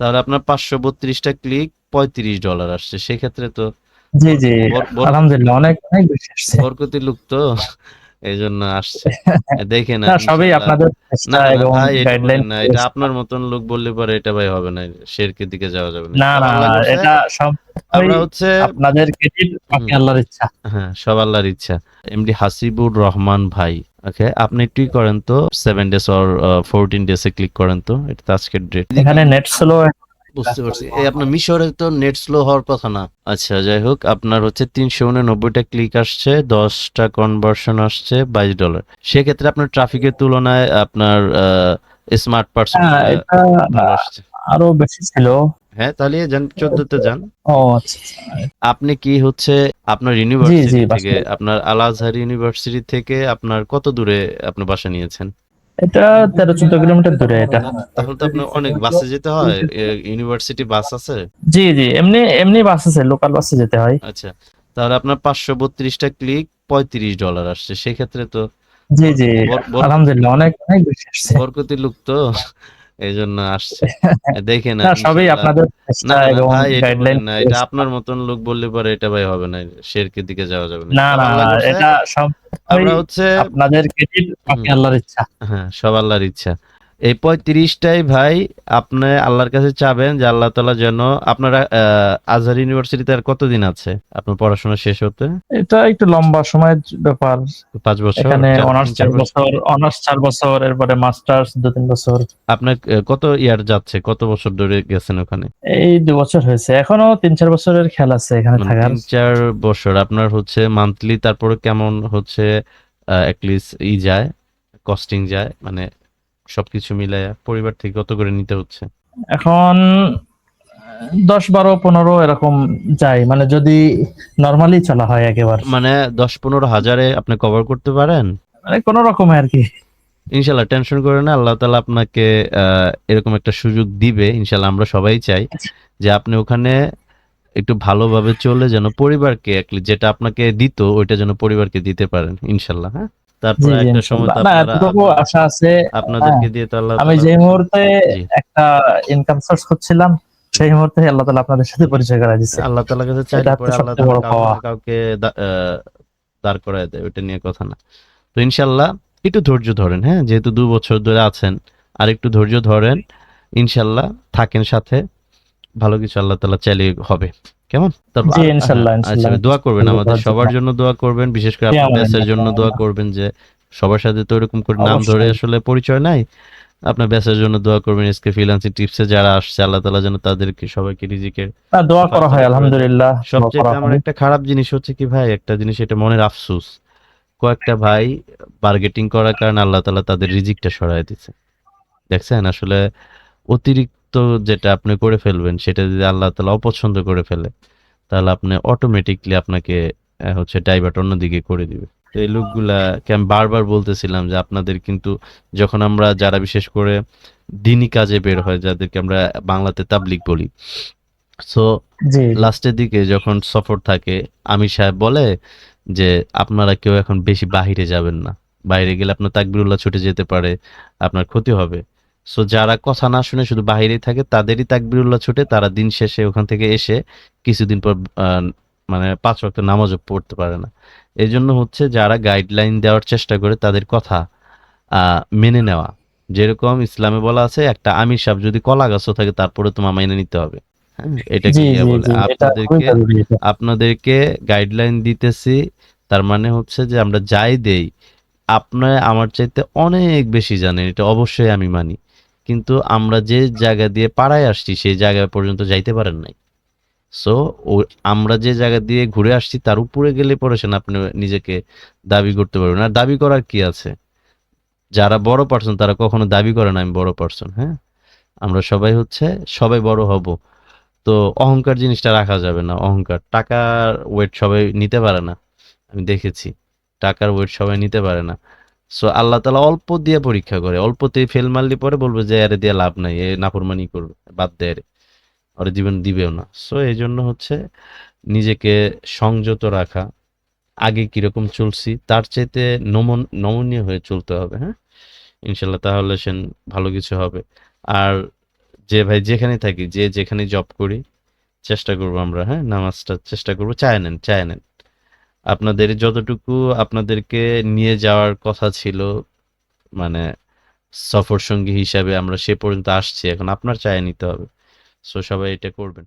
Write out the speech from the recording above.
তাহলে আপনার পাঁচশো বত্রিশটা ক্লিক পঁয়ত্রিশ ডলার আসছে। সেক্ষেত্রে তো জি জি আলহামদুলিল্লাহ অনেক অনেক বরকতি লোক তো এই জন্য আসছে। দেখে না সবই আপনাদের না ভাই এটা না। এটা আপনার মতন লোক বললে পরে এটা ভাই হবে না। শেরকের দিকে যাওয়া যাবে না। না এটা সব আমরা হচ্ছে আপনাদের ক্রেডিট আল্লাহর ইচ্ছা। হ্যাঁ সব আল্লাহর ইচ্ছা। এমডি হাসিবুর রহমান ভাই ওকে আপনি একটু করেন তো সেভেন ডেজ অর ফোরটিন ডেজে ক্লিক করেন তো এটা তো আজকের ডেট এখানে নেট স্লো বুঝতে পারছি। এই আপনার মিশরে তো নেট স্লো হওয়ার কথা না। আচ্ছা যাই হোক আপনার হচ্ছে তিনশো উননব্বইটা ক্লিক আসছে দশটা কনভার্সন আসছে বাইশ ডলার সেক্ষেত্রে আপনার ট্রাফিকের তুলনায় আপনার স্মার্ট পার্সন হ্যাঁ এটা ভালো আসছে। আরও বেশি ছিল। হ্যাঁ তাহলে যান চোদ্দতে যান। ও আচ্ছা আপনি কি হচ্ছে আপনার ইউনিভার্সিটি থেকে আপনার আল আজহার ইউনিভার্সিটি থেকে আপনার কত দূরে আপনি বাসা নিয়েছেন? এটা তেরো চোদ্দ কিলোমিটার দূরে এটা। তাহলে তো আপনার অনেক বাসে যেতে হয় ইউনিভার্সিটি বাস আছে? জি জি এমনি এমনি বাস আছে লোকাল বাসে যেতে হয়। আচ্ছা তাহলে আপনার পাঁচশো বত্রিশটা ক্লিক পঁয়ত্রিশ ডলার আসছে সেক্ষেত্রে তো জি জি আলহামদুলিল্লাহ অনেক অনেক বেশি আসছে। বরকতি লোক তো এই জন্য আসছে। দেখে না সবই। আপনাদের এটা আপনার মতন লোক বললে পরে এটা ভাই হবে না শেরকের দিকে যাওয়া যাবে না। না এটা সব আমরা হচ্ছে আপনাদের ক্রেডিট আল্লাহর ইচ্ছা। হ্যাঁ সব আল্লাহর ইচ্ছা। এই পঁয়ত্রিশটাই ভাই আপনি আল্লাহর কাছে চাবেন যে আল্লাহ তালা যেন আপনারা আজহার ইউনিভার্সিটিতে আর কতদিন আছে? আপনার পড়াশোনা শেষ হতে? এটা একটু লম্বা সময়ের ব্যাপার। পাঁচ বছর? এখানে অনার্স চার চার বছর। অনার্স চার বছর এরপরে মাস্টার্স দু তিন বছর। আপনার কত ইয়ার যাচ্ছে? কত বছর ধরে গেছেন ওখানে? এই দু বছর হয়েছে। এখনও তিন চার বছরের খেল আছে এখানে মানে থাকার। তিন চার বছর। আপনার হচ্ছে মান্থলি তারপরে কেমন হচ্ছে অ্যাটলিস্ট ই যায় কস্টিং যায়? মানে সবকিছু মিলায়া পরিবার থেকে কত করে নিতে হচ্ছে? এখন দশ বারো পনেরো এরকম যায়। মানে যদি নর্মালি চলা হয় একেবারে। মানে দশ পনেরো হাজারে আপনি কভার করতে পারেন? মানে কোন রকমে আর কি। ইনশাল্লাহ টেনশন করে না। আল্লাহ তালা আপনাকে এরকম একটা সুযোগ দিবে। ইনশাল্লাহ আমরা সবাই চাই যে আপনি ওখানে একটু ভালোভাবে চলে যেন পরিবারকে যেটা আপনাকে দিত ওইটা যেন পরিবারকে দিতে পারেন ইনশাল্লাহ হ্যাঁ? তারপরে একটা সময় তো আপনারা- আশা আছে আপনাদেরকে দিয়ে তো আল্লাহ আমি যে মুহূর্তে একটা ইনকাম সোর্স সেই মুহূর্তে আল্লাহ তালা আপনাদের সাথে পরিচয় আল্লাহ তাআলার কাছে চাইলে পরে আল্লাহ তাআলা কাউকে দাঁড় করায় দেয় ওইটা নিয়ে কথা না। তো ইনশাল্লাহ একটু ধৈর্য ধরেন হ্যাঁ? যেহেতু দু বছর ধরে আছেন আর একটু ধৈর্য ধরেন ইনশাল্লাহ থাকেন সাথে। ভালো কিছু আল্লাহ তাআলা চাইলে হবে। কেমন? তারপর আচ্ছা দোয়া করবেন আমাদের সবার জন্য দোয়া করবেন বিশেষ করে আপনার ব্যাসের জন্য জন্য। দোয়া করবেন যে সবার সাথে তো এরকম করে নাম ধরে আসলে পরিচয় নাই। আপনার ব্যাসের জন্য দোয়া করবেন এসকে ফ্রিল্যান্সিং টিপসে যারা আসছে আল্লাহ তাআলা যেন তাদেরকে সবাইকে রিজিকের দোয়া করা হয় আলহামদুলিল্লাহ সবচেয়ে আমার একটা খারাপ জিনিস হচ্ছে কি ভাই একটা জিনিস এটা মনের আফসোস। কয়েকটা ভাই বার্গেটিং করার কারণে আল্লাহ তাআলা তাদের রিজিকটা সরায় দিচ্ছে দেখছেন? আসলে অতিরিক্ত যেটা আপনি করে ফেলবেন সেটা যদি আল্লাহ তালা অপছন্দ করে ফেলে তাহলে আপনি অটোমেটিকলি আপনাকে হচ্ছে ডাইভার্ট অন্যদিকে করে দিবে। তো এই লোকগুলাকে আমি বারবার বলতেছিলাম যে আপনাদের কিন্তু যখন আমরা যারা বিশেষ করে দিনই কাজে বের হয় যাদেরকে আমরা বাংলাতে তাবলিক বলি সো লাস্টের দিকে যখন সফর থাকে আমির সাহেব বলে যে আপনারা কেউ এখন বেশি বাহিরে যাবেন না। বাইরে গেলে আপনার তাকবিরুল্লাহ ছুটে যেতে পারে আপনার ক্ষতি হবে। সো যারা কথা না শুনে শুধু বাহিরেই থাকে তাদেরই তাকবিরুল্লাহ ছুটে তারা দিন শেষে ওখান থেকে এসে কিছুদিন পর আহ, মানে পাঁচ ওয়াক্ত নামাজও পড়তে পারে না। এই জন্য হচ্ছে যারা গাইডলাইন দেওয়ার চেষ্টা করে তাদের কথা আহ, মেনে নেওয়া। যেরকম ইসলামে বলা আছে একটা আমির সাহেব যদি কলা গাছও থাকে তারপরে তোমার মেনে নিতে হবে। হ্যাঁ এটা কি বলে? আপনাদেরকে এটা। আপনাদেরকে গাইডলাইন দিতেছি তার মানে হচ্ছে যে আমরা যাই দেই আপনার আমার চাইতে অনেক বেশি জানেন এটা অবশ্যই আমি মানি। কিন্তু আমরা যে জায়গা দিয়ে পাড়ায় আসছি, সেই জায়গা পর্যন্ত যাইতে পারেন নাই। সো আমরা যে জায়গা দিয়ে ঘুরে আসছি, তার উপরে গেলে পড়েছেন আপনি নিজেকে দাবি করতে পারবেন। আর দাবি করার কি আছে? যারা বড় পার্সন তারা কখনো দাবি করে না, আমি বড় পার্সন হ্যাঁ? আমরা সবাই হচ্ছে, সবাই বড় হব। তো অহংকার জিনিসটা রাখা যাবে না, অহংকার। টাকার ওয়েট সবাই নিতে পারে না, আমি দেখেছি। টাকার ওয়েট সবাই নিতে পারে না। সো আল্লাহ তালা অল্প দিয়ে পরীক্ষা করে, অল্পতেই ফেল মারলে পরে বলবে যে, আরে, দিয়ে লাভ নাই এ নাফরমানি করবে, বাদ দেয় ওর জীবন দিবেও না। সো এই জন্য হচ্ছে নিজেকে সংযত রাখা, আগে কীরকম চলছি, তার চাইতে নমন, নমনীয় হয়ে চলতে হবে হ্যাঁ? ইনশাল্লাহ তাহলে সেন ভালো কিছু হবে। আর যে ভাই যেখানে থাকি, যে যেখানে জব করি, চেষ্টা করব আমরা হ্যাঁ? নামাজটা চেষ্টা করব, চায় নেন চায় নেন। আপনাদের যতটুকু আপনাদেরকে নিয়ে যাওয়ার কথা ছিল মানে সফর সঙ্গী হিসাবে আমরা সে পর্যন্ত আসছি, এখন আপনার চায় নিতে হবে। সো সবাই এটা করবেন।